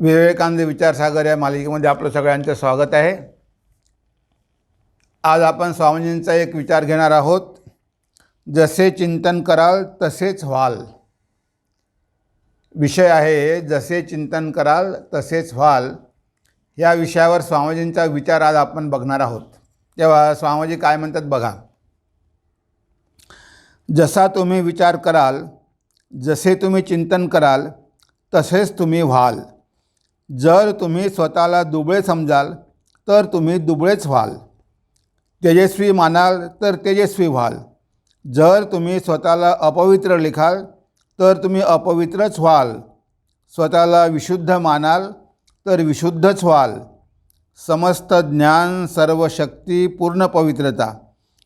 विवेकानंद विचारसागर या मालिकेमध्ये आपलं सगळ्यांचं स्वागत आहे. आज आपण स्वामीजींचा एक विचार घेणार आहोत. जसे चिंतन कराल तसेच व्हाल. विषय आहे जसे चिंतन कराल तसेच व्हाल. या विषयावर स्वामीजींचा विचार आज आपण बघणार आहोत. तेव्हा स्वामीजी काय म्हणतात बघा. जसा तुम्ही विचार कराल जसे तुम्ही चिंतन कराल तसेच तुम्ही व्हाल. जर तुम्ही स्वतःला दुबळे समजाल तर तुम्ही दुबळेच व्हाल. तेजस्वी मानाल तर तेजस्वी व्हाल. जर तुम्ही स्वतःला अपवित्र लिखाल तर तुम्ही अपवित्रच व्हाल. स्वतःला विशुद्ध मानाल तर विशुद्धच व्हाल. समस्त ज्ञान सर्व शक्ती पूर्ण पवित्रता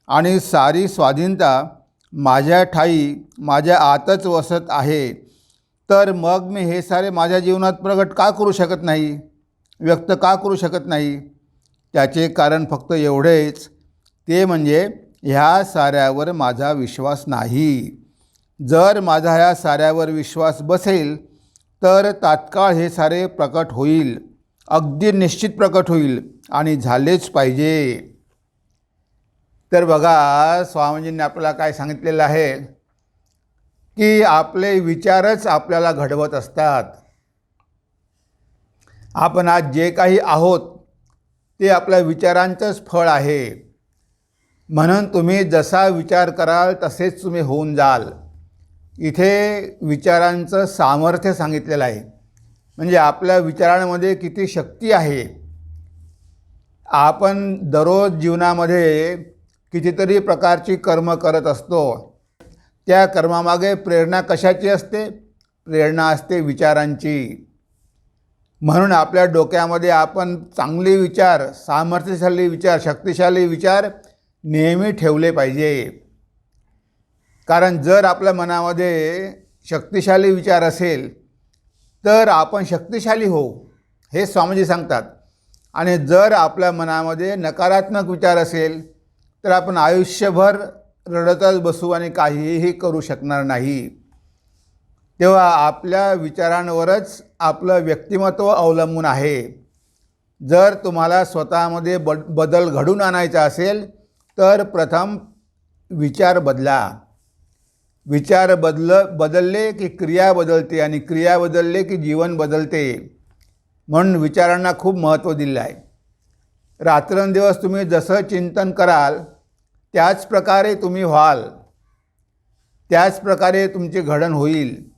आणि सारी स्वाधीनता माझ्या ठाई माझ्या आतच वसत आहे. तर मग मी हे सारे माझ्या जीवनात प्रगट का करू शकत नाही? व्यक्त का करू शकत नाही? त्याचे कारण फक्त एवढेच. ते म्हणजे ह्या साऱ्यावर माझा विश्वास नाही. जर माझा ह्या साऱ्यावर विश्वास बसेल तर तात्काळ हे सारे प्रकट होईल. अगदी निश्चित प्रकट होईल आणि झालेच पाहिजे. तर बघा स्वामीजींनी आपल्याला काय सांगितलेलं आहे? की आपले विचारच आपल्याला घडवत असतात. आपण आज जे काही आहोत ते आपल्या विचारांचंच फळ आहे. म्हणून तुम्ही जसा विचार कराल तसेच तुम्ही होऊन जाल. इथे विचारांचं सामर्थ्य सांगितलेलं आहे. म्हणजे आपल्या विचारांमध्ये किती शक्ती आहे. आपण दररोज जीवनामध्ये कितीतरी प्रकारची कर्म करत असतो. त्या कर्मामागे प्रेरणा कशाची असते? प्रेरणा असते विचारांची. म्हणून आपल्या डोक्यामध्ये आपण चांगले विचार सामर्थ्यशाली विचार शक्तिशाली विचार नेहमी ठेवले पाहिजे. कारण जर आपल्या मनामध्ये शक्तिशाली विचार असेल तर आपण शक्तिशाली होऊ हे स्वामीजी सांगतात. आणि जर आपल्या मनामध्ये नकारात्मक विचार असेल तर आपण आयुष्यभर रडतच बसू आणि काहीही करू शकणार नाही. तेव्हा आपल्या विचारांवरच आपलं व्यक्तिमत्व अवलंबून आहे. जर तुम्हाला स्वतःमध्ये ब बदल घडून आणायचा असेल तर प्रथम विचार बदला. विचार बदल बदलले की क्रिया बदलते आणि क्रिया बदलले की जीवन बदलते. म्हणून विचारांना खूप महत्त्व दिलं आहे. रात्रंदिवस तुम्ही जसं चिंतन कराल त्याच प्रकारे तुम्ही व्हाल त्याच प्रकारे तुमचे घडण होईल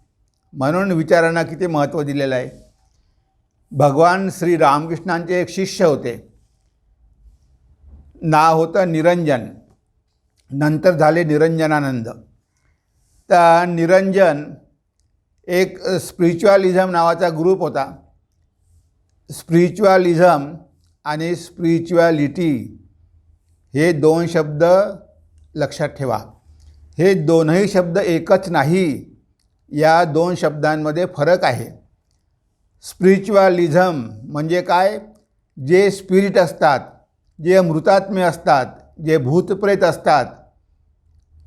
म्हणून विचारांना किती महत्त्व दिलेलं आहे. भगवान श्री रामकृष्णांचे एक शिष्य होते. नाव होतं निरंजन नंतर झाले निरंजनानंद. तर निरंजन एक स्पिरिच्युअलिझम नावाचा ग्रुप होता. स्पिरिच्युअलिझम आणि स्पिरिच्युअलिटी हे दोन शब्द लक्षात ठेवा. हे दोनही शब्द एकच नाही. या दोन शब्दांमध्ये फरक आहे. स्पिरिच्युअलिझम म्हणजे काय? जे स्पिरिट असतात जे मृतात्मे असतात जे भूतप्रेत असतात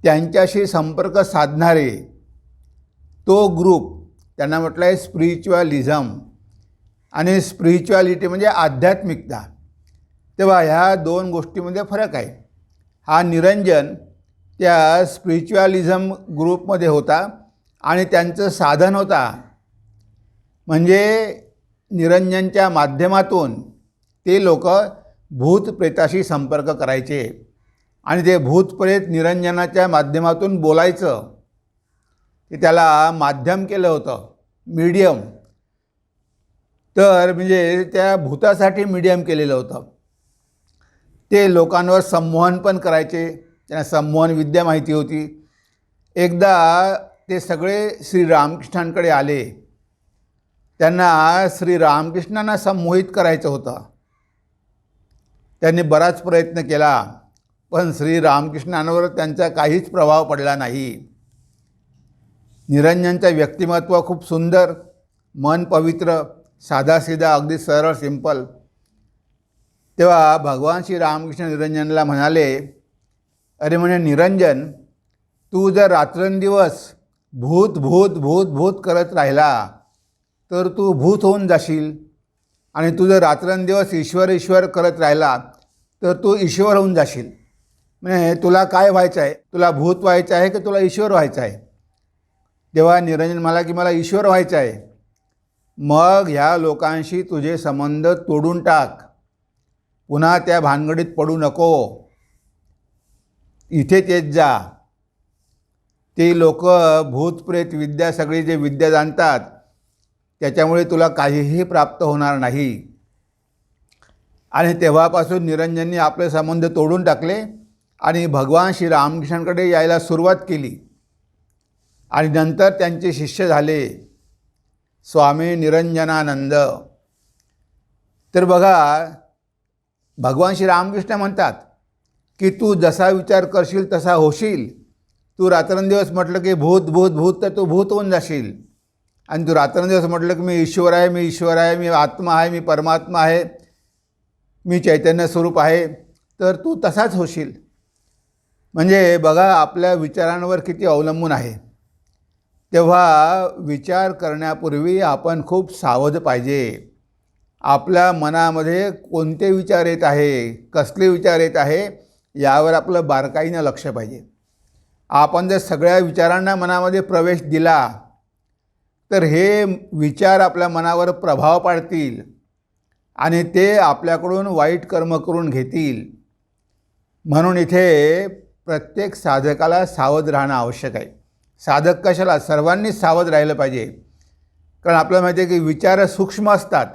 त्यांच्याशी संपर्क साधणारे तो ग्रुप त्यांना म्हटलं आहे स्पिरिच्युअलिझम. आणि स्पिरिच्युअलिटी म्हणजे आध्यात्मिकता. तेव्हा ह्या दोन गोष्टीमध्ये फरक आहे. हा निरंजन त्या स्पिरिच्युअलिझम ग्रुपमध्ये होता आणि त्यांचं साधन होता. म्हणजे निरंजनच्या माध्यमातून ते लोक भूतप्रेताशी संपर्क करायचे आणि ते भूतप्रेत निरंजनाच्या माध्यमातून बोलायचं. ते त्याला माध्यम केलं होतं मीडियम तर म्हणजे त्या भूतासाठी मीडियम केलेलं होतं. ते लोकांवर संमोहन पण करायचे. त्यांना संमोहन विद्या माहिती होती. एकदा ते सगळे श्री रामकृष्णांकडे आले. त्यांना श्री रामकृष्णांना संमोहित करायचं होतं. त्यांनी बराच प्रयत्न केला पण श्री रामकृष्णांवर त्यांचा काहीच प्रभाव पडला नाही. निरंजनचं व्यक्तिमत्व खूप सुंदर मन पवित्र साधासिधा अगदी सरळ सिंपल. तेव्हा भगवान श्री रामकृष्ण निरंजनला म्हणाले अरे म्हणे निरंजन तू जर रात्रंदिवस भूत भूत भूत भूत करत राहिला तर तू भूत होऊन जाशील. आणि तू जर रात्रंदिवस ईश्वर ईश्वर करत राहिला तर तू ईश्वर होऊन जाशील. म्हणजे तुला काय व्हायचं आहे? तुला भूत व्हायचं आहे की तुला ईश्वर व्हायचं आहे? तेव्हा निरंजन मला की मला ईश्वर व्हायचं आहे. मग ह्या लोकांशी तुझे संबंध तोडून टाक. पुन्हा त्या भानगडीत पडू नको. इथे तेच जा. ते लोक भूतप्रेत विद्या सगळी जे विद्या जाणतात त्याच्यामुळे तुला काहीही प्राप्त होणार नाही. आणि तेव्हापासून निरंजननी आपले संबंध तोडून टाकले आणि भगवान श्री रामकृष्णांकडे यायला सुरुवात केली. आणि नंतर त्यांचे शिष्य झाले. स्वामी निरंजनानंद. तर बघा भगवान श्री रामकृष्ण म्हणतात की तू जसा विचार करशील तसा होशील. तू रात्रंदिवस म्हटलं की भूत भूत भूत तर तू भूत होऊन जाशील. आणि तू रात्रंदिवस म्हटलं की मी ईश्वर आहे मी ईश्वर आहे मी आत्मा आहे मी परमात्मा आहे मी चैतन्य स्वरूप आहे तर तू तसाच होशील. म्हणजे बघा आपल्या विचारांवर किती अवलंबून आहे. तेव्हा विचार करण्यापूर्वी आपण खूप सावध पाहिजे. आपल्या मनामध्ये कोणते विचार येत आहे कसले विचार येत आहे यावर आपलं बारकाईनं लक्ष पाहिजे. आपण जर सगळ्या विचारांना मनामध्ये प्रवेश दिला तर हे विचार आपल्या मनावर प्रभाव पाडतील आणि ते आपल्याकडून वाईट कर्म करून घेतील. म्हणून इथे प्रत्येक साधकाला सावध राहणं आवश्यक आहे. साधक कशाला? सर्वांनीच सावध राहिलं पाहिजे. कारण आपल्याला माहिती आहे की विचार सूक्ष्म असतात.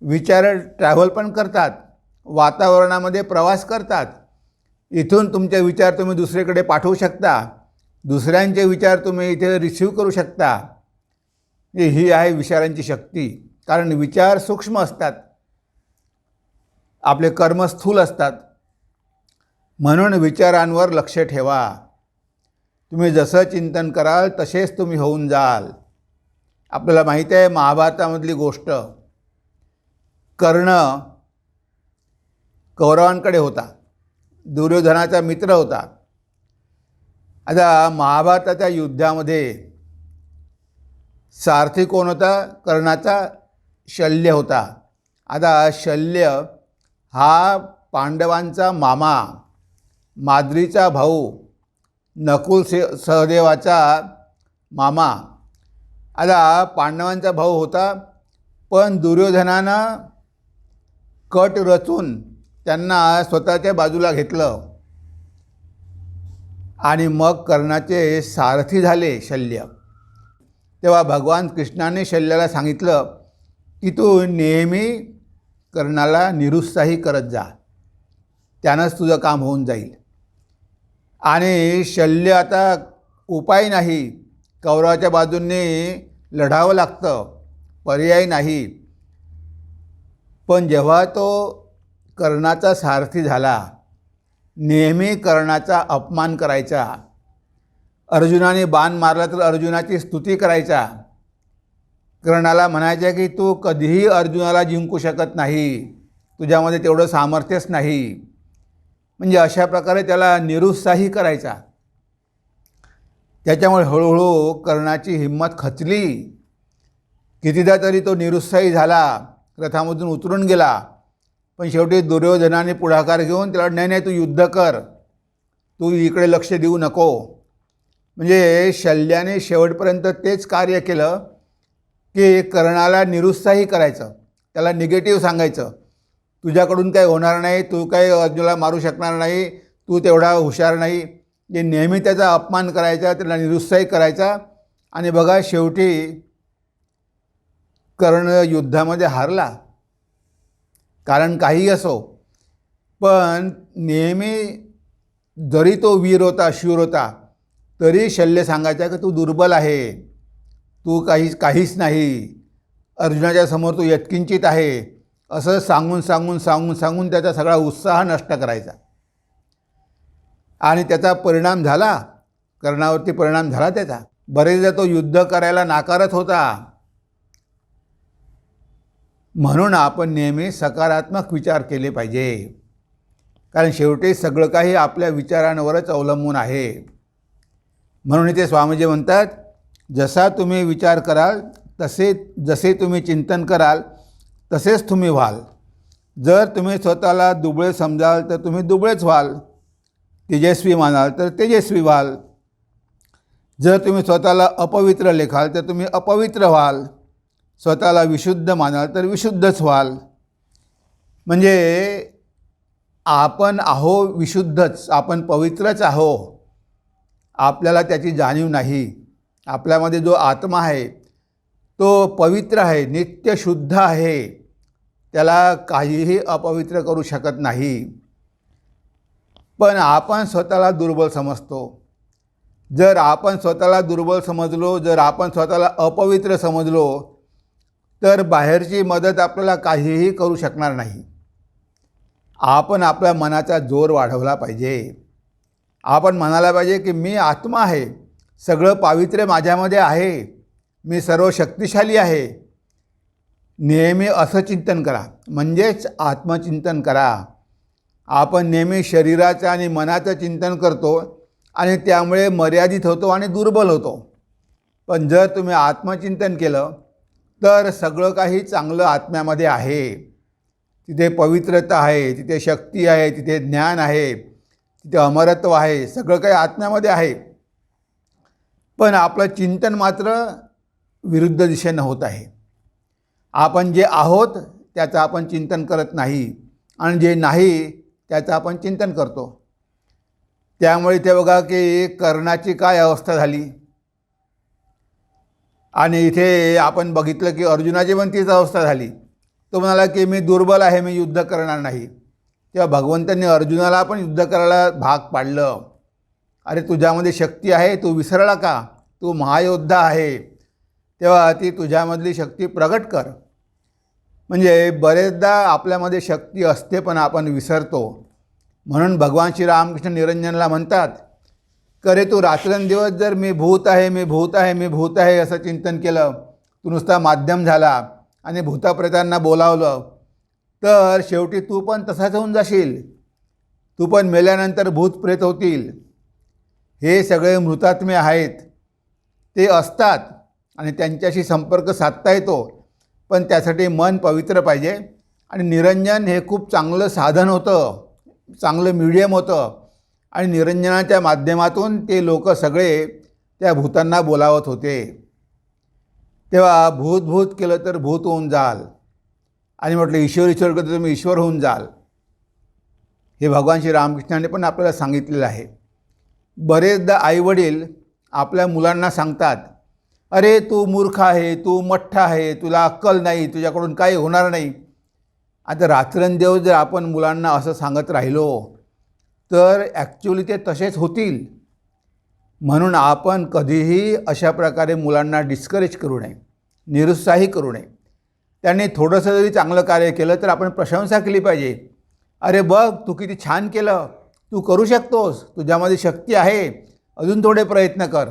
विचार ट्रॅव्हल पण करतात वातावरणामध्ये प्रवास करतात. इथून तुमचे विचार तुम्ही दुसरीकडे पाठवू शकता. दुसऱ्यांचे विचार तुम्ही इथे रिसिव्ह करू शकता. ही आहे विचारांची शक्ती. कारण विचार सूक्ष्म असतात. आपले कर्म स्थूल असतात. म्हणून विचारांवर लक्ष ठेवा. तुम्ही जसं चिंतन कराल तसेच तुम्ही होऊन जाल. आपल्याला माहीत आहे महाभारतामधली गोष्ट कर्ण कौरवांकडे होता. दुर्योधनाचा मित्र होता. आता महाभारताच्या युद्धामध्ये सारथी कोण होता? कर्णाचा शल्य होता. आता शल्य हा पांडवांचा मामा माद्रीचा भाऊ नकुल से सहदेवाचा मामा. आता पांडवांचा भाऊ होता पण दुर्योधनानं कट रचून त्यांना स्वतःच्या बाजूला घेतलं. आणि मग कर्णाचे सारथी झाले शल्य. तेव्हा भगवान कृष्णाने शल्याला सांगितलं की तू नेहमी कर्णाला निरुत्साही करत जा. त्यानंच तुझं काम होऊन जाईल. आणि शल्य आता उपाय नाही. कौरवाच्या बाजूने लढावं लागतं. पर्याय नाही. पण जेव्हा तो कर्णाचा सारथी झाला नेहमी कर्णाचा अपमान करायचा. अर्जुनाने बाण मारला तर अर्जुनाची स्तुती करायचा. कर्णाला म्हणायचं की तू कधीही अर्जुनाला जिंकू शकत नाही. तुझ्यामध्ये तेवढं सामर्थ्यच नाही. म्हणजे अशा प्रकारे त्याला निरुत्साही करायचा. त्याच्यामुळे हळूहळू कर्णाची हिंमत खचली. कितीदा तरी तो निरुत्साही झाला. रथामधून उतरून गेला. पण शेवटी दुर्योधनाने पुढाकार घेऊन त्याला नाही नाही तू युद्ध कर. तू इकडे लक्ष देऊ नको. म्हणजे शल्याने शेवटपर्यंत तेच कार्य केलं की कर्णाला निरुत्साही करायचं. त्याला निगेटिव्ह सांगायचं. तुझ्याकडून काही होणार नाही. तू काही अर्जुनाला मारू शकणार नाही. तू तेवढा हुशार नाही. जे नेहमी त्याचा अपमान करायचा त्याला निरुत्साही करायचा. आणि बघा शेवटी कर्ण युद्धामध्ये हारला. कारण काही असो पण नेहमी जरी तो वीर होता शूर होता तरी शल्य सांगायचा की तू दुर्बल आहे. तू काही काहीच नाही. अर्जुनाच्या समोर तू यत्किंचित आहे. असं सांगून सांगून सांगून सांगून त्याचा सगळा उत्साह नष्ट करायचा. आणि त्याचा परिणाम झाला. कर्णावरती परिणाम झाला त्याचा. बरेचदा तो युद्ध करायला नाकारत होता. म्हणून आपण नेहमी सकारात्मक विचार केले पाहिजे. कारण शेवटी सगळं काही आपल्या विचारांवरच अवलंबून आहे. म्हणून इथे स्वामीजी म्हणतात जसा तुम्ही विचार कराल तसे जसे तुम्ही चिंतन कराल तसेच तुम्ही व्हाल. जर तुम्ही स्वतःला दुबळे समजाल तर तुम्ही दुबळेच व्हाल. तेजस्वी मानाल तर तेजस्वी व्हाल. जर तुम्ही स्वतःला अपवित्र लेखाल तर तुम्ही अपवित्र व्हाल. स्वतःला विशुद्ध मानाल तर विशुद्धच व्हाल. म्हणजे आपण आहो विशुद्धच आपण पवित्रच आहो. आपल्याला त्याची जाणीव नाही. आपल्यामध्ये जो आत्मा आहे तो पवित्र आहे नित्य शुद्ध आहे. त्याला काहीही अपवित्र करू शकत नाही. पण आपण स्वतःला दुर्बल समजतो. जर आपण स्वतःला दुर्बल समजलो जर आपण स्वतःला अपवित्र समजलो तर बाहेरची मदत आपल्याला काहीही करू शकणार नाही. आपण आपल्या मनाचा जोर वाढवला पाहिजे. आपण म्हणायला पाहिजे की मी आत्मा आहे. सगळं पावित्र्य माझ्यामध्ये आहे. मी सर्व शक्तिशाली आहे. नेहमी असं चिंतन करा. म्हणजेच आत्मचिंतन करा. आपण नेहमी शरीराचं आणि मनाचं चिंतन करतो आणि त्यामुळे मर्यादित होतो आणि दुर्बल होतो. पण जर तुम्ही आत्मचिंतन केलं तर सगळं काही चांगलं आत्म्यामध्ये आहे. तिथे पवित्रता आहे तिथे शक्ती आहे तिथे ज्ञान आहे तिथे अमरत्व आहे सगळं काही आत्म्यामध्ये आहे. पण आपलं चिंतन मात्र विरुद्ध दिशेनं होत आहे. आपण जे आहोत त्याचं आपण चिंतन करत नाही आणि जे नाही त्याचं आपण चिंतन करतो. त्यामुळे ते बघा की कर्णाची काय अवस्था झाली? आणि इथे आपण बघितलं की अर्जुनाची पण तीच अवस्था झाली. तो म्हणाला की मी दुर्बल आहे मी युद्ध करणार नाही. तेव्हा भगवंतांनी अर्जुनाला पण युद्ध करायला भाग पाडलं. अरे तुझ्यामध्ये शक्ती आहे तू विसरला का? तू महायोद्धा आहे. तेव्हा ती तुझ्यामधली शक्ती प्रगट कर. म्हणजे बरेचदा आपल्यामध्ये शक्ती असते पण आपण विसरतो. म्हणून भगवान श्री रामकृष्ण निरंजनला म्हणतात करे तू रात्रंदिवस जर मी भूत आहे मी भूत आहे मी भूत आहे असं चिंतन केलं तू नुसता माध्यम झाला आणि भूताप्रेतांना बोलावलं तर शेवटी तू पण तसाच होऊन जाशील. तू पण मेल्यानंतर भूतप्रेत होतील. हे सगळे मृतात्मे आहेत. ते असतात आणि त्यांच्याशी संपर्क साधता येतो पण त्यासाठी मन पवित्र पाहिजे आणि निरंजन हे खूप चांगलं साधन होतं चांगलं मीडियम होतं. आणि निरंजनाच्या माध्यमातून ते लोक सगळे त्या भूतांना बोलावत होते. तेव्हा भूत भूत केलं तर भूत होऊन जाल. आणि म्हटलं ईश्वर ईश्वर केलं तर तुम्ही ईश्वर होऊन जाल. हे भगवान श्री रामकृष्णाने पण आपल्याला सांगितलेलं आहे. बरेचदा आईवडील आपल्या मुलांना सांगतात अरे तू मूर्ख आहे तू मठ्ठ आहे तुला अक्कल नाही तुझ्याकडून काही होणार नाही. आता रात्रंदिवस जर आपण मुलांना असं सांगत राहिलो तर ॲक्च्युली ते तसेच होतील. म्हणून आपण कधीही अशा प्रकारे मुलांना डिस्करेज करू नये निरुत्साही करू नये. त्यांनी थोडंसं जरी चांगलं कार्य केलं तर आपण प्रशंसा केली पाहिजे. अरे बघ तू किती छान केलं. तू करू शकतोस. तुझ्यामध्ये शक्ती आहे. अजून थोडे प्रयत्न कर.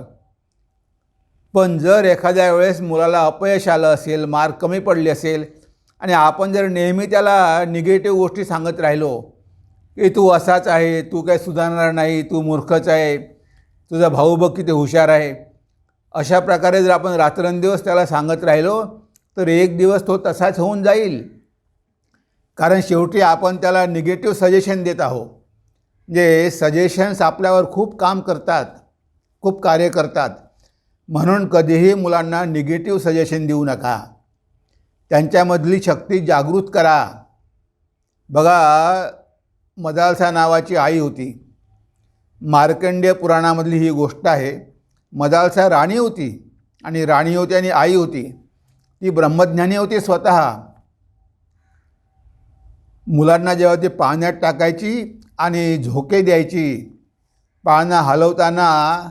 पण जर एखाद्या वेळेस मुलाला अपयश आलं असेल मार्क कमी पडले असेल आणि आपण जर नेहमी त्याला निगेटिव्ह गोष्टी सांगत राहिलो की तू असाच आहे तू काय सुधारणार नाही तू मूर्खच आहे तुझा भाऊ बघ किती हुशार आहे. अशा प्रकारे जर आपण रात्रंदिवस त्याला सांगत राहिलो तर एक दिवस तो तसाच होऊन जाईल. कारण शेवटी आपण त्याला निगेटिव्ह सजेशन देत आहो जे सजेशन्स आपल्यावर खूप काम करतात खूप कार्य करतात. म्हणून कधीही मुलांना निगेटिव्ह सजेशन देऊ नका. त्यांच्यामधली शक्ती जागृत करा. बघा मदालसा नावाची आई होती. मार्कंडेय पुराणामधली ही गोष्ट आहे. मदालसा राणी होती आणि राणी होती आणि आई होती. ती ब्रह्मज्ञानी होती स्वतः. मुलांना जेव्हा ती पाण्यात टाकायची आणि झोके द्यायची पानं हलवताना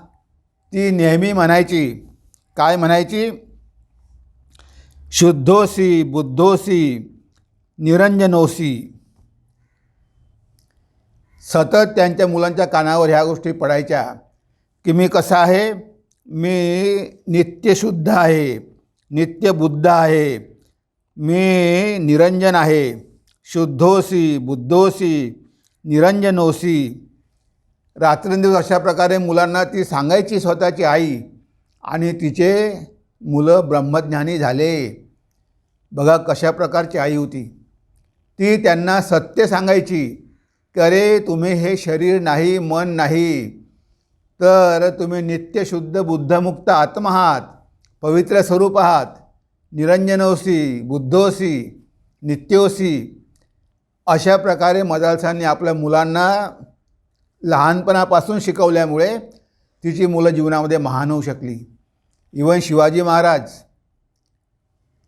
ती नेहमी म्हणायची काय म्हणायची? शुद्धोसी बुद्धोसी निरंजनोसी सतत त्यांच्या मुलांच्या कानावर ह्या गोष्टी पडायच्या की मी कसा आहे? मी नित्यशुद्ध आहे नित्यबुद्ध आहे मी निरंजन आहे शुद्धोसी बुद्धोसी निरंजनोसी रात्रंदिवस अशा प्रकारे मुलांना ती सांगायची स्वतःची आई आणि तिचे मुलं ब्रह्मज्ञानी झाले. बघा कशा प्रकारची आई होती. ती त्यांना सत्य सांगायची. की अरे तुम्ही हे शरीर नाही मन नाही. तर तुम्ही नित्यशुद्ध बुद्धमुक्त आत्मा आहात पवित्र स्वरूप आहात निरंजनोसी बुद्धोसी नित्योसी. अशा प्रकारे मदालसांनी आपल्या मुलांना लहानपणापासून शिकवल्यामुळे तिची मुलं जीवनामध्ये महान होऊ शकली. इवन शिवाजी महाराज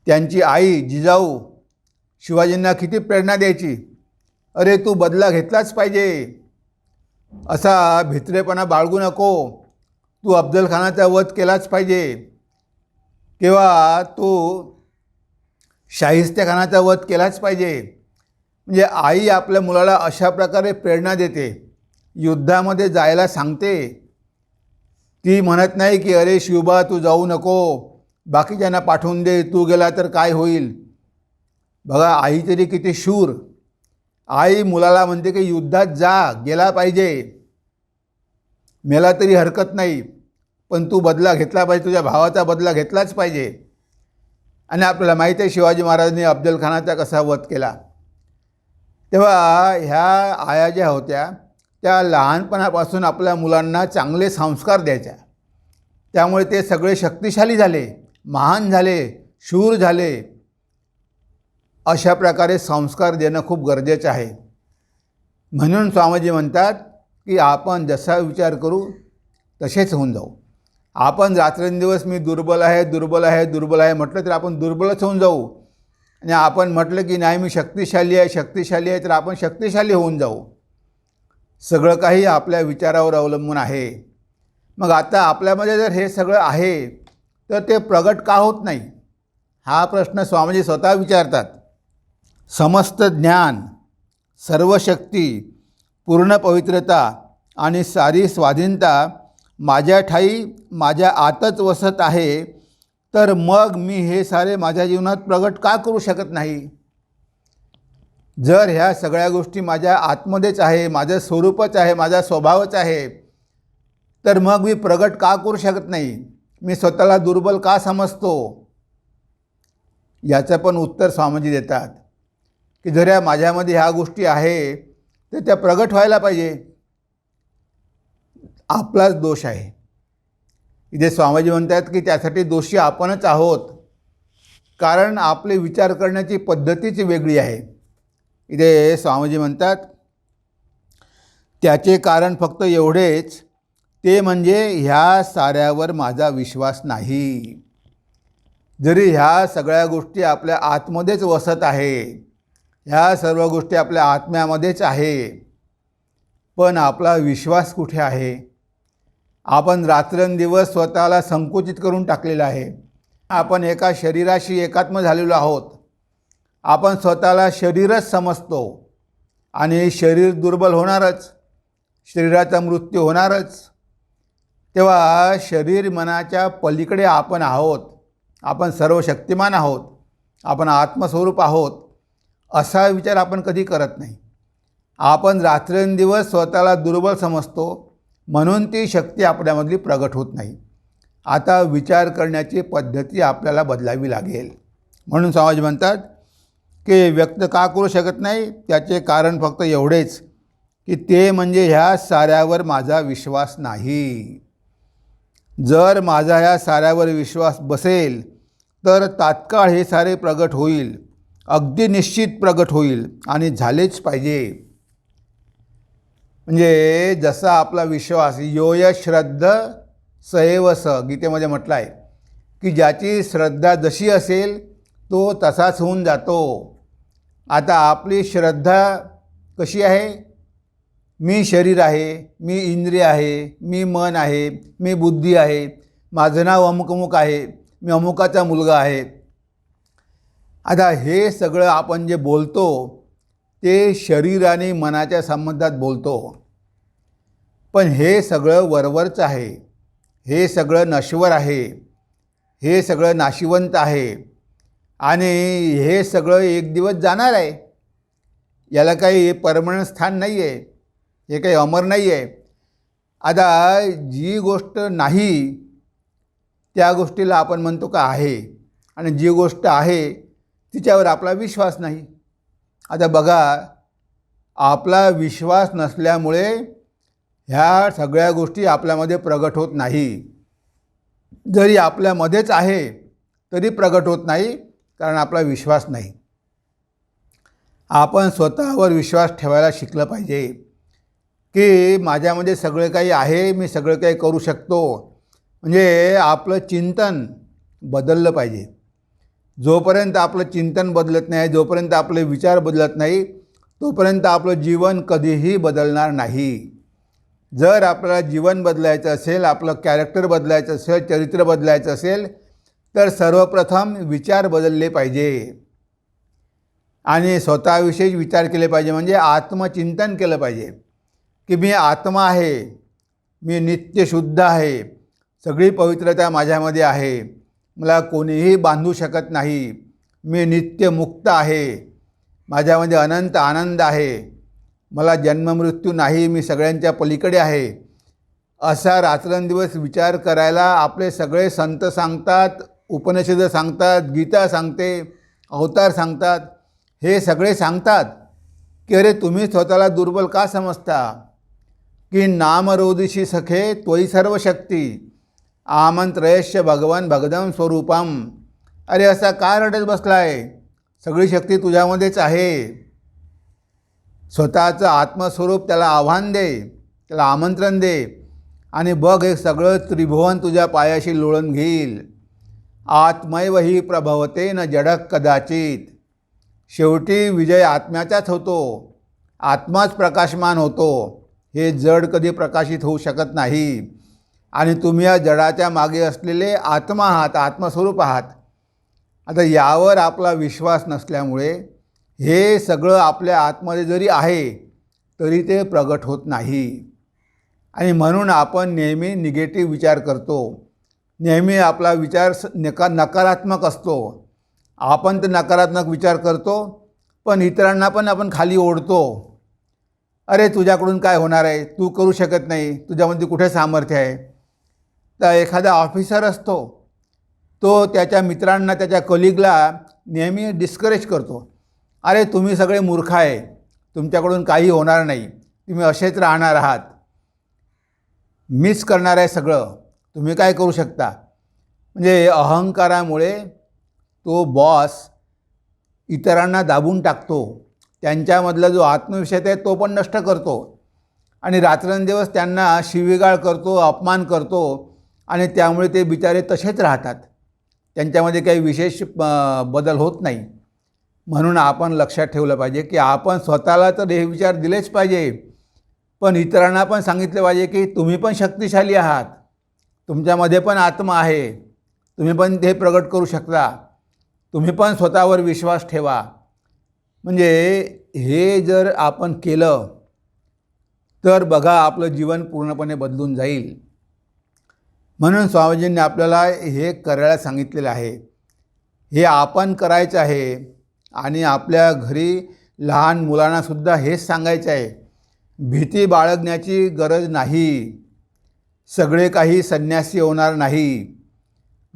त्यांची आई जिजाऊ शिवाजींना किती प्रेरणा द्यायची? अरे तू बदला घेतलाच पाहिजे. असा भित्रेपणा बाळगू नको. तू अफजल खानाचा वध केलाच पाहिजे. किंवा तू शाहिस्ते खानाचा वध केलाच पाहिजे. म्हणजे आई आपल्या मुलाला अशा प्रकारे प्रेरणा देते. युद्धामध्ये जायला सांगते. ती म्हणत नाही की अरे शिवबा तू जाऊ नको. बाकीच्यांना पाठवून दे. तू गेला तर काय होईल? बघा आई तरी किती शूर. आई मुलाला म्हणते की युद्धात जा गेला पाहिजे. मेला तरी हरकत नाही पण तू बदला घेतला पाहिजे तुझ्या भावाचा बदला घेतलाच पाहिजे. आणि आपल्याला माहीत आहे शिवाजी महाराजांनी अफजल खानाचा कसा वध केला. तेव्हा ह्या आया ज्या होत्या त्या लहानपणापासून आपल्या मुलांना चांगले संस्कार द्यायच्या. त्यामुळे ते सगळे शक्तिशाली झाले महान झाले शूर झाले. अशा प्रकारे संस्कार देणं खूप गरजेचं आहे. म्हणून स्वामीजी म्हणतात की आपण जसा विचार करू तसेच होऊन जाऊ. आपण रात्रंदिवस मी दुर्बल आहे दुर्बल आहे दुर्बल आहे म्हटलं तर आपण दुर्बलच होऊन जाऊ. आणि आपण म्हटलं की नाही मी शक्तिशाली आहे शक्तिशाली आहे तर आपण शक्तिशाली होऊन जाऊ. सगळं काही आपल्या विचारावर अवलंबून आहे. मग आता आपल्यामध्ये जर हे सगळं आहे तर ते प्रगट का होत नाही? हा प्रश्न स्वामीजी स्वतः विचारतात. समस्त ज्ञान सर्व शक्ती पूर्ण पवित्रता आणि सारी स्वाधीनता माझ्या ठाई माझ्या आतच वसत आहे तर मग मी हे सारे माझ्या जीवनात प्रगट का करू शकत नाही? जर ह्या सगळ्या गोष्टी माझ्या आतमध्येच आहे माझं स्वरूपच आहे माझा स्वभावच आहे तर मग मी प्रगट का करू शकत नाही? मी स्वतःला दुर्बल का समजतो? याचं पण उत्तर स्वामीजी देतात. की जऱ्या माझ्यामध्ये ह्या गोष्टी आहे तर त्या प्रगट व्हायला पाहिजे. आपलाच दोष आहे. इथे स्वामीजी म्हणतात की त्यासाठी दोषी आपणच आहोत. कारण आपले विचार करण्याची पद्धतीच वेगळी आहे. इथे स्वामीजी म्हणतात त्याचे कारण फक्त एवढेच ते म्हणजे ह्या साऱ्यावर माझा विश्वास नाही. जरी ह्या सगळ्या गोष्टी आपल्या आतमध्येच वसत आहे ह्या सर्व गोष्टी आपल्या आत्म्यामध्येच आहे. पण आपला विश्वास कुठे आहे? आपण रात्रंदिवस स्वतःला संकुचित करून टाकलेला आहे. आपण एका शरीराशी एकात्म झालेलो आहोत. आपण स्वतःला शरीरच समजतो. आणि शरीर दुर्बल होणारच. शरीराचा मृत्यू होणारच. तेव्हा शरीर मनाच्या पलीकडे आपण आहोत. आपण सर्व शक्तिमान आहोत. आपण आत्मस्वरूप आहोत. असा विचार आपण कधी करत नाही. आपण रात्रंदिवस स्वतःला दुर्बल समजतो म्हणून ती शक्ती आपल्यामधली प्रगट होत नाही. आता विचार करण्याची पद्धती आपल्याला बदलावी लागेल. म्हणून समाज म्हणतात की व्यक्त का करू शकत नाही? त्याचे कारण फक्त एवढेच की ते म्हणजे ह्या साऱ्यावर माझा विश्वास नाही. जर माझा ह्या साऱ्यावर विश्वास बसेल तर तात्काळ हे सारे प्रगट होईल. अगदी निश्चित प्रगट होईल आणि झालेच पाहिजे. म्हणजे जसा आपला विश्वास योय श्रद्ध सएव स गीतेमध्ये म्हटलं आहे की ज्याची श्रद्धा जशी असेल तो तसाच होऊन जातो. आता आपली श्रद्धा कशी आहे? मी शरीर आहे मी इंद्रिय आहे मी मन आहे मी बुद्धी आहे माझं नाव अमुक अमुक आहे मी अमुकाचा मुलगा आहे आता हे सगळं आपण जे बोलतो ते शरीर आणि मनाच्या संबंधात बोलतो. पण हे सगळं वरवरचं आहे. हे सगळं नश्वर आहे. हे सगळं नाशिवंत आहे. आणि हे सगळं एक दिवस जाणार आहे. याला काही परमनंट स्थान नाही आहे हे काही अमर नाही आहे आता जी गोष्ट नाही त्या गोष्टीला आपण म्हणतो का आहे. आणि जी गोष्ट आहे तिच्यावर आपला विश्वास नाही. आता बघा आपला विश्वास नसल्यामुळे ह्या सगळ्या गोष्टी आपल्यामध्ये प्रगट होत नाही. जरी आपल्यामध्येच आहे तरी प्रगट होत नाही कारण आपला विश्वास नाही. आपण स्वतःवर विश्वास ठेवायला शिकलं पाहिजे की माझ्यामध्ये सगळं काही आहे मी सगळं काही करू शकतो. म्हणजे आपलं चिंतन बदललं पाहिजे. जोपर्यंत आपलं चिंतन बदलत नाही जोपर्यंत आपले विचार बदलत नाही तोपर्यंत आपलं जीवन कधीही बदलणार नाही. जर आपल्याला जीवन बदलायचं असेल आपलं कॅरेक्टर बदलायचं असेल चरित्र बदलायचं असेल तर सर्वप्रथम विचार बदलले पाहिजे. आणि स्वतःविषयी विचार केले पाहिजे म्हणजे आत्मचिंतन केलं पाहिजे. की मी आत्मा आहे मी नित्य शुद्ध आहे सगळी पवित्रता माझ्यामध्ये आहे मला कोणीही बांधू शकत नाही. मी नित्य मुक्त आहे. माझ्यामध्ये अनंत आनंद आहे. मला जन्ममृत्यू नाही मी सगळ्यांच्या पलीकडे आहे. असा रात्रंदिवस विचार करायला आपले सगळे संत सांगतात उपनिषदं सांगतात गीता सांगते अवतार सांगतात हे सगळे सांगतात. की अरे तुम्ही स्वतःला दुर्बल का समजता? की नामरोधीशी सखे त्वयी सर्व शक्ती आमंत्रयश्य भगवान भगदम स्वरूपम। अरे असा का रडत बसला आहे सगळी शक्ती तुझ्यामध्येच आहे. स्वतःचं आत्मस्वरूप त्याला आव्हान दे त्याला आमंत्रण दे आणि बघ हे सगळं त्रिभुवन तुझ्या पायाशी लोळून घेईल. आत्मैव ही प्रभवते न जडक कदाचित. शेवटी विजय आत्म्याचाच होतो. आत्माच प्रकाशमान होतो. हे जड कधी प्रकाशित होऊ शकत नाही. आणि तुम्ही या जडाच्या मागे असलेले आत्मा आहात आत्मस्वरूप आहात. आता यावर आपला विश्वास नसल्यामुळे हे सगळं आपल्या आतमध्ये जरी आहे तरी ते प्रगट होत नाही. आणि म्हणून आपण नेहमी निगेटिव्ह विचार करतो. नेहमी आपला विचार स नका नकारात्मक असतो. आपण तर नकारात्मक विचार करतो पण इतरांना पण आपण खाली ओढतो. अरे तुझ्याकडून काय होणार आहे? तू करू शकत नाही. तुझ्यामध्ये कुठे सामर्थ्य आहे? तर एखादा ऑफिसर असतो तो त्याच्या मित्रांना त्याच्या कलिगला नेहमी डिस्करेज करतो. अरे तुम्ही सगळे मूर्ख आहे. तुमच्याकडून काही होणार नाही. तुम्ही असेच राहणार आहात. मिस करणार आहे सगळं. तुम्ही काय करू शकता? म्हणजे अहंकारामुळे तो बॉस इतरांना दाबून टाकतो. त्यांच्यामधला जो आत्मविश्वास आहे तो पण नष्ट करतो. आणि रात्रंदिवस त्यांना शिवीगाळ करतो अपमान करतो. आणि त्यामुळे ते बिचारे तसेच राहतात. त्यांच्यामध्ये काही विशेष बदल होत नाही. म्हणून आपण लक्षात ठेवलं पाहिजे की आपण स्वतःला तर हे विचार दिलेच पाहिजे. पण इतरांना पण सांगितलं पाहिजे की तुम्ही पण शक्तिशाली आहात. तुमच्यामध्ये पण आत्मा आहे. तुम्ही पण ते प्रगट करू शकता. तुम्ही पण स्वतःवर विश्वास ठेवा. म्हणजे हे जर आपण केलं तर बघा आपलं जीवन पूर्णपणे बदलून जाईल. म्हणून स्वामीजींनी आपल्याला हे करायला सांगितलेलं आहे. हे आपण करायचं आहे आणि आपल्या घरी लहान मुलांनासुद्धा हेच सांगायचं आहे. भीती बाळगण्याची गरज नाही. सगळे काही संन्यासी होणार नाही.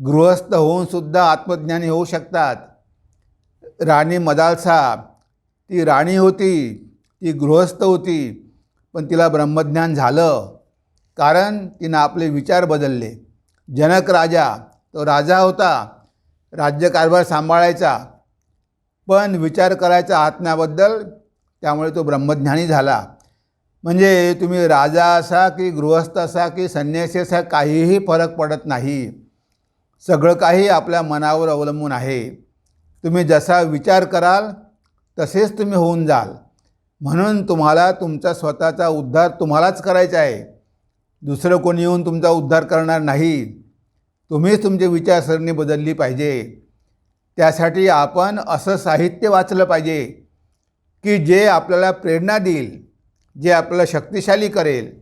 गृहस्थ होऊनसुद्धा आत्मज्ञानी होऊ शकतात. राणी मदालसा ती राणी होती ती गृहस्थ होती पण तिला ब्रह्मज्ञान झालं. कारण तिनं आपले विचार बदलले. जनक राजा तो राजा होता. राज्यकारभार सांभाळायचा. पण विचार करायचा आत्म्याबद्दल त्यामुळे तो ब्रह्मज्ञानी झाला. म्हणजे तुम्ही राजा असा की गृहस्थ असा की संन्यासी असा काहीही फरक पडत नाही. सगळं काही आपल्या मनावर अवलंबून आहे. तुम्ही जसा विचार कराल तसेच तुम्ही होऊन जाल. म्हणून तुम्हाला तुमचा स्वतःचा उद्धार तुम्हालाच करायचा आहे. दुसरं कोणी येऊन तुमचा उद्धार करणार नाही. तुम्हीच तुमची विचारसरणी बदलली पाहिजे. त्यासाठी आपण असं साहित्य वाचलं पाहिजे की जे आपल्याला प्रेरणा देईल जे आपल्याला शक्तिशाली करेल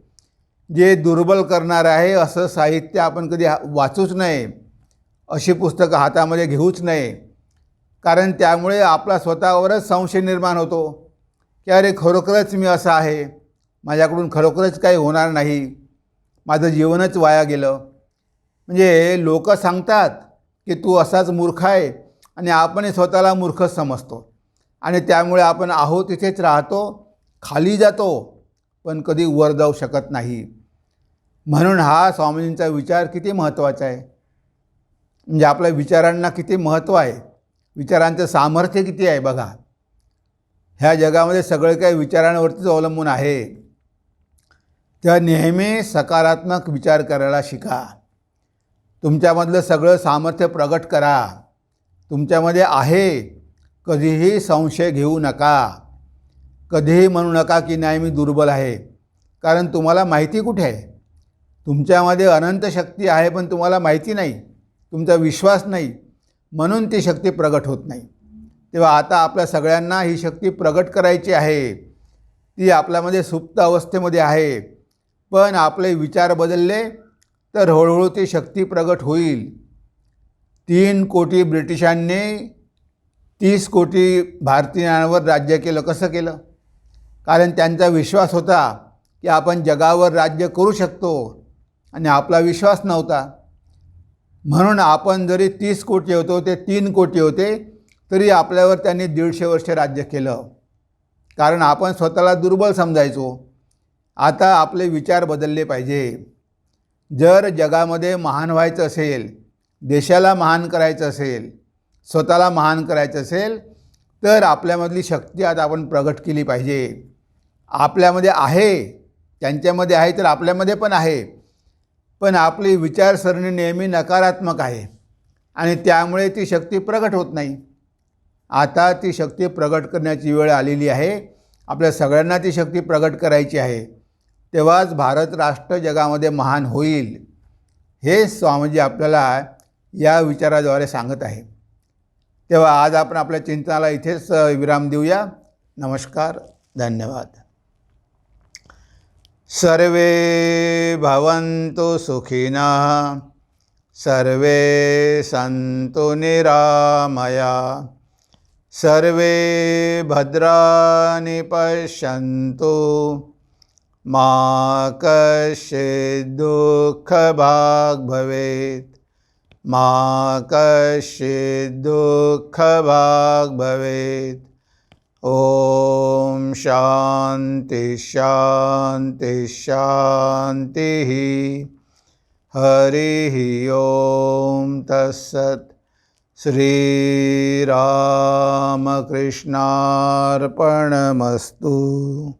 जे दुर्बल करणार आहे असं साहित्य आपण कधी हा- वाचूच नये अशी पुस्तकं हातामध्ये घेऊच नये. कारण त्यामुळे आपला स्वतःवरच संशय निर्माण होतो. की अरे खरोखरच मी असं आहे. माझ्याकडून खरोखरच काही होणार नाही. माझं जीवनच वाया गेलं. म्हणजे लोक सांगतात की तू असाच मूर्ख आहे आणि आपणही स्वतःला मूर्खच समजतो. आणि त्यामुळे आपण आहो तिथेच राहतो खाली जातो पण कधी वर जाऊ शकत नाही. म्हणून हा स्वामींचा विचार किती महत्त्वाचा आहे. म्हणजे आपल्या विचारांना किती महत्त्व आहे. विचारांचं सामर्थ्य किती आहे बघा. ह्या जगामध्ये सगळे काही विचारांवरतीच अवलंबून आहे. त्या नेहमी सकारात्मक विचार करायला शिका. तुमच्यामधलं सगळं सामर्थ्य प्रगट करा. तुमच्यामध्ये आहे कधीही संशय घेऊ नका. कधीही म्हणू नका की नाही मी दुर्बल आहे. कारण तुम्हाला माहिती कुठे आहे? तुमच्यामध्ये अनंत शक्ती आहे पण तुम्हाला माहिती नाही. तुमचा विश्वास नाही. म्हणून ती शक्ती प्रगट होत नाही. तेव्हा आता आपल्या सगळ्यांना ही शक्ती प्रगट करायची आहे. ती आपल्यामध्ये सुप्त अवस्थेमध्ये आहे. पण आपले विचार बदलले तर हळूहळू ती शक्ती प्रगट होईल. तीन कोटी ब्रिटिशांनी तीस कोटी भारतीयांवर राज्य केलं. कसं केलं? कारण त्यांचा विश्वास होता की आपण जगावर राज्य करू शकतो आणि आपला विश्वास नव्हता. म्हणून आपण जरी तीस कोटी होतो ते तीन कोटी होते तरी आपल्यावर त्यांनी दीडशे वर्ष राज्य केलं. कारण आपण स्वतःला दुर्बल समजायचो. आता आपले विचार बदलले पाहिजे. जर जगामध्ये महान व्हायचं असेल देशाला महान करायचं असेल स्वतःला महान करायचं असेल तर आपल्यामधली शक्ती आता आपण प्रगट केली पाहिजे. आपल्यामध्ये आहे त्यांच्यामध्ये आहे तर आपल्यामध्ये पण आहे. पण आपली विचारसरणी नेहमी नकारात्मक आहे आणि त्यामुळे ती शक्ती प्रगट होत नाही. आता ती शक्ती प्रगट करण्याची वेळ आलेली आहे. आपल्या सगळ्यांना ती शक्ती प्रगट करायची आहे. तेव्हाच भारत राष्ट्र जगामध्ये महान होईल. हे स्वामीजी आपल्याला या विचाराद्वारे सांगत आहे तेव्हा आज आपण आपल्या चिंतनाला इथेच विराम देऊया. नमस्कार धन्यवाद. सर्वे भवन्तु सुखिनः सर्वे सन्तु निरामया सर्वे भद्राणि पश्यन्तु। मा कश्चित् दुःखभाग् भवेत्। मा कश्चित् दुःखभाग् भवेत्। ॐ शान्ति शान्ति शान्तिः। हरिः ॐ तत्सत् श्रीरामकृष्णार्पणमस्तु।